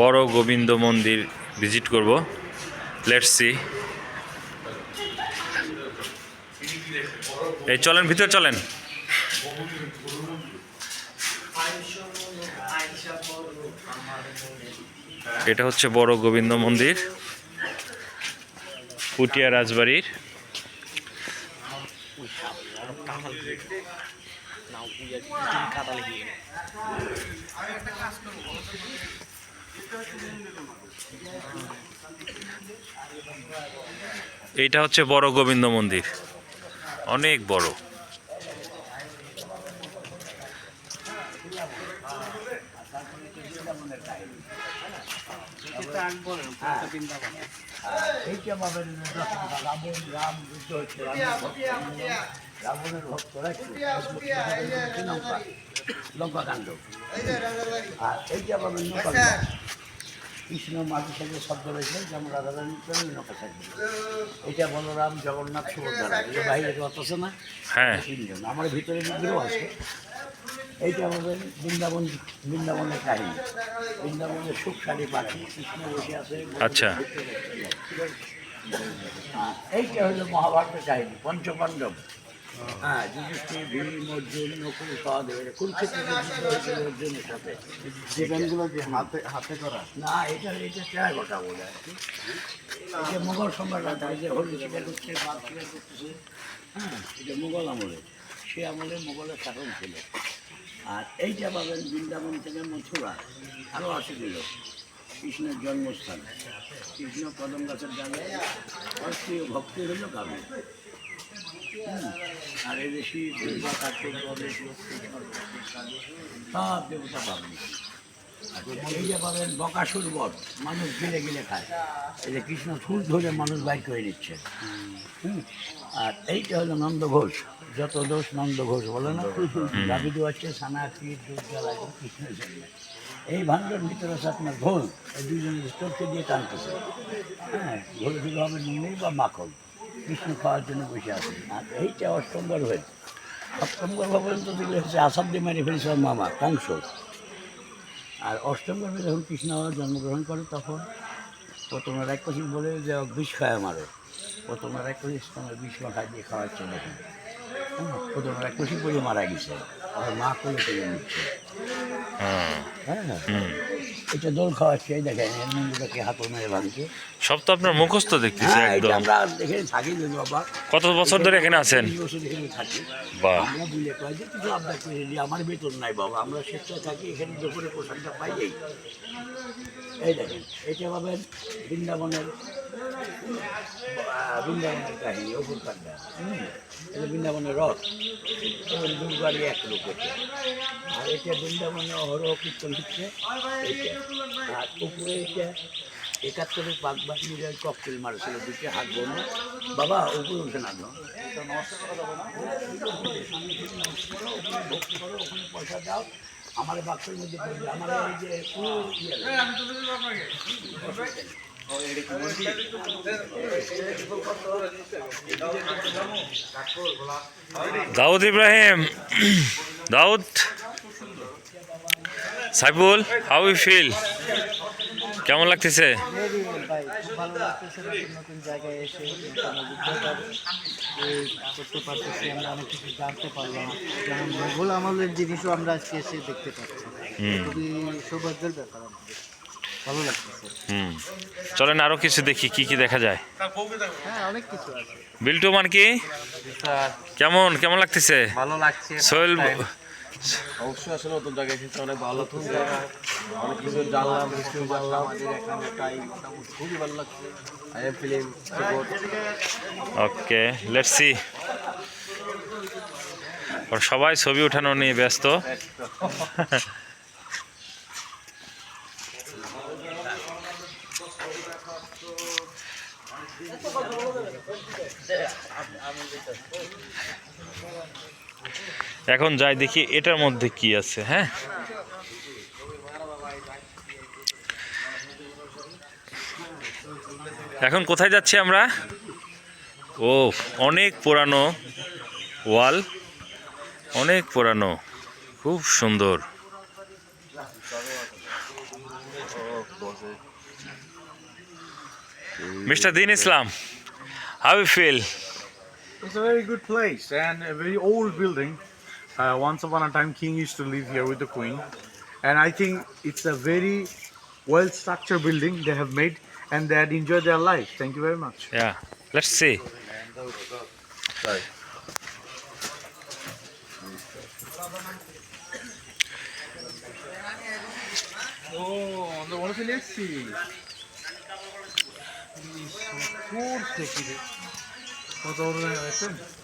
বড় গোবিন্দ মন্দির ভিজিট করব। লেটস সি এই চলেন, ভিতরে চলেন। এটা হচ্ছে বড় গোবিন্দ মন্দির, পুটিয়া রাজবাড়ির। এইটা হচ্ছে বড় গোবিন্দ মন্দির। অনেক বড়। রাবণের ভক্তরা লঙ্কা কাণ্ড আর এইটা পাবেন নৌকা কৃষ্ণ মাঝে সাথে শব্দ রয়েছে যেমন রাধারানী থাকবে এটা বলরাম জগন্নাথ সুভদ্রা এই বাইরে আছে না। হ্যাঁ। তিনজন আমার ভিতরে বিগ্রহ আছে। এইটা আমাদের বৃন্দাবন বৃন্দাবনের কাহিনী। বৃন্দাবনের সুখ শাড়ি পাখি কৃষ্ণ বসে আছে। আচ্ছা। হ্যাঁ, এইটা হলো মহাভারতের কাহিনী পঞ্চপাণ্ডব। হ্যাঁ যুধিষ্ঠির ভীম অর্জুন নকুল সহদেব কুরুক্ষেত্রে যুদ্ধ অর্জুনের সাথে? ডিজাইনগুলো কি হাতে হাতে করা। না এটা এটা টেরাকোটা বলে আর কি এটা মোগল সম্রাট রাজা যে হলি সেটা করছে বাদ সেটা করতেছে। হ্যাঁ এটা মোগল আমলে। সে আমলে মোগলের শাসন ছিল। আর এইটা পাবেন বৃন্দাবন থেকে মথুরা আরও আছে কিলো। কৃষ্ণের জন্মস্থান। কৃষ্ণ কদম গাছের ডালে অস্ত্রীয় ভক্তি হলো হুম, আর কালী, সব দেবতা পাবেন। এই পাবেন বকাসুর বট মানুষ খায়। কৃষ্ণ ফুল ধরে মানুষ বাইর করে নিচ্ছে। আর এইটা হলো নন্দ ঘোষ। যত দোষ নন্দ ঘোষ বলে না? দাবিদু সানা কৃষ্ণের জন্য এই ভাণ্ডার ভিতরে আছে আপনার ঘোল। এই দুইজন চোখকে দিয়ে টানতেছে। হ্যাঁ ঘোল হবে নেই বা মাখন। কৃষ্ণ খাওয়ার জন্য বসে আছে। আর এইটা অষ্টমবার হয়েছে। সপ্তমবার পর্যন্ত দিলে হচ্ছে আসাম দিয়ে মেরে ফেলছে মামা কংস। আর অষ্টম গর্ভে যখন কৃষ্ণ জন্মগ্রহণ করে তখন প্রথমের এক কষি বলে যে ও বিষ খায় মারে প্রথমের এক কষি তোমার বিষ মাখায় দিয়ে খাওয়াচ্ছে দেখুন। হ্যাঁ প্রথমের এক পড়ে মারা গেছে। আর মা কোলে তুলে নিচ্ছে। হ্যাঁ। হ্যাঁ। এটা দোল খাওয়াচ্ছে দেখেন এর মন্দিরটাকে হাতল মেরে ভাঙছে। সব তো আপনার মুখস্থ দেখতেছি হ্যাঁ একদম। আমরা দেখে থাকি যদি বাবা। কত বছর ধরে এখানে আছেন? তিরিশ বছর এখানে থাকি। বাহ। আমরা বুঝলে পাই যে কিছু আবদার করে দিই আমার বেতন নাই বাবা আমরা স্বেচ্ছায় থাকি এখানে দুপুরে পোশাকটা পাই এই এই দেখেন এটা পাবেন বৃন্দাবনের বৃন্দাবনের কাহিনী অপুর কান্ডা এটা বৃন্দাবনের রথ। এবং দুর্গারই এক লোক এটা। আর এটা বৃন্দাবনে অহরহ কীর্তন হচ্ছে আর উপরে এটা একাত্তরে পাক বাহিনীরা ককটেল মারছিল দুটো হাত বোনা বাবা, উপরে উঠে না। ভক্তি পয়সা দাও আমার বাক্সের মধ্যে আমার এই যে ইয়ে Dawood Ibrahim Dawood. Saiful how you feel কেমন লাগতেছে? ভেরি ভাই খুব ভালো লাগতেছে নতুন নতুন জায়গায় এসে নতুন অভিজ্ঞতা করতে পারতেছি আমরা অনেক কিছু জানতে পারলাম যেমন মোগল আমলের জিনিসও আমরা আজকে এসে দেখতে পাচ্ছি খুবই সৌভাগ্যের ব্যাপার আমাদের হুম। চলেন আরও কিছু দেখি কি কি দেখা যায়। হ্যাঁ অনেক কিছু আছে। বিল্টু মান কি কেমন কেমন লাগতেছে? ভালো লাগছে সোহেল অবশ্যই আসলে নতুন জায়গায় এসেছে অনেক ভালো নতুন জায়গা অনেক কিছু জানলাম কিছু জানলাম। আমাদের এখানে তাই খুবই ভালো লাগছে। I am feeling okay let's see সবাই ছবি ওঠানো নিয়ে ব্যস্ত। এখন যাই দেখি, এটার মধ্যে কি আছে হ্যাঁ? এখন কোথায় যাচ্ছি আমরা? ও, অনেক পুরানো ওয়াল, অনেক পুরানো, খুব সুন্দর। Mr. Din Islam, how you feel? It's a very good place and a very old building. Uh, once upon a time, King used to live here with the Queen, and I think it's a very well structured building they have made, and they had enjoyed their life. Thank you very much. Yeah, let's see. ও আমরা মনে চলে এসছি কত বড়